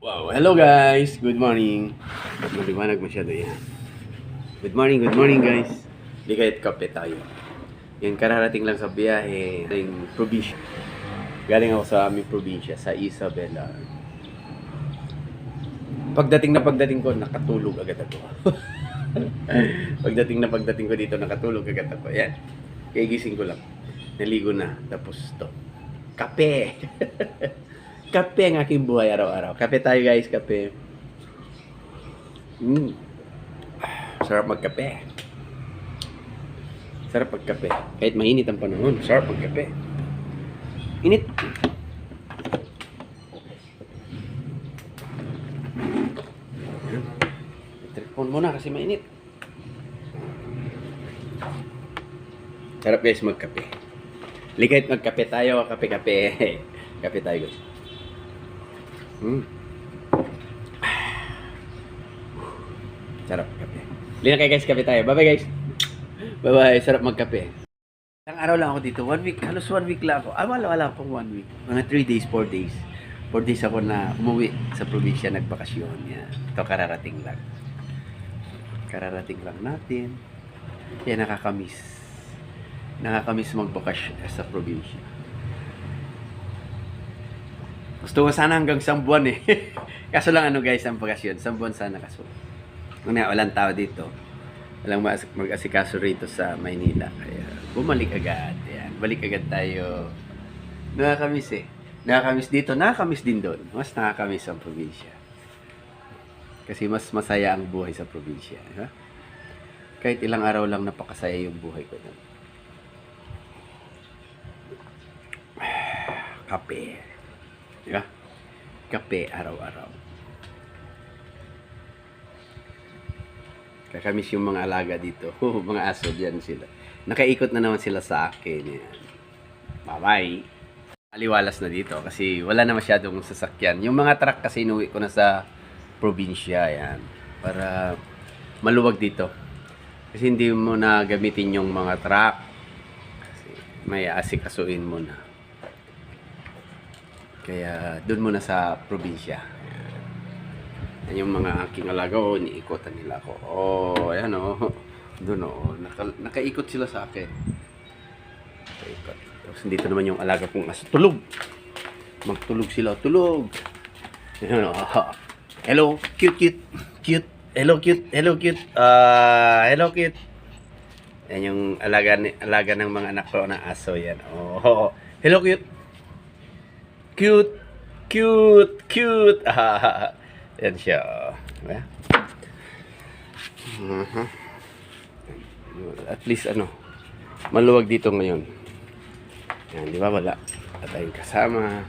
Wow, hello guys! Good morning. Maliwanag masyado yan. Good morning, good morning guys. Di kahit kape tayo. Yan, kararating lang sa biyahe ng probinsya. Galing ako sa aming probinsya, sa Isabela. Pagdating na pagdating ko, nakatulog agad ako. pagdating na pagdating ko dito, nakatulog agad ako. Yan. Kaya gising ko lang. Naligo na. Tapos to. Kape! kape ang aking buhay araw-araw. Kape tayo guys, kape. Mm. Sarap magkape. Sarap magkape. Kahit mainit ang panahon, sarap magkape. Init. Tripon muna kasi mainit. Sarap guys magkape. Ligay't magkape tayo, kape-kape. kape tayo guys. Mm. Sarap kape. Lina kayo guys, kape tayo. Bye-bye guys. Bye-bye. Sarap magkape. Isang araw lang ako dito. One week. Halos one week lang ako. Ah, wala, wala akong one week. Mga three days, four days. Four days ako na umuwi sa probinsya, nagbakasyon. Yan. Ito kararating lang. Kararating lang natin. Kaya nakakamiss. Nakakamiss magbakasyon sa probinsya. Gusto ko sana hanggang isang buwan eh. kaso lang ano guys, ang bakasyon. Isang buwan sana kaso. Una, walang tao dito. Walang mag-asikaso rito sa Maynila. Kaya bumalik agad. Yan. Balik agad tayo. Nakakamiss eh. Nakakamiss dito, nakakamiss din doon. Mas nakakamiss ang probinsya. Kasi mas masaya ang buhay sa probinsya. Ha? Kahit ilang araw lang napakasaya yung buhay ko doon. Kape. Di ba? Kape araw-araw. Kakamiss yung mga alaga dito. Oh, mga aso diyan sila. Nakaikot na naman sila sa akin. Yan. Bye-bye. Aliwalas na dito kasi wala na masyadong sasakyan. Yung mga truck kasi inuwi ko na sa probinsya. Yan. Para maluwag dito. Kasi hindi mo na gamitin yung mga truck. Kasi may asikasuin mo na. Kaya doon muna sa probinsya. Yan yung mga aking alaga, oh, iniikotan nila ako. Oh, ayan oh. Doon oh, naka, nakaikot sila sa akin. Nakaikot. Tapos dito naman yung alaga kong aso. Tulog! Magtulog sila. Tulog! Ayan oh. Hello, cute, cute, cute. Hello, cute. Hello, cute. Ah, hello, cute. Yan yung alaga, alaga ng mga anak ko na aso yan. Oh, hello, cute. Cute. Cute. Cute. Ah, yan siya. oh. Diba? Mhm. At least ano, maluwag dito ngayon. Yan, di ba? Wala. At tayong kasama.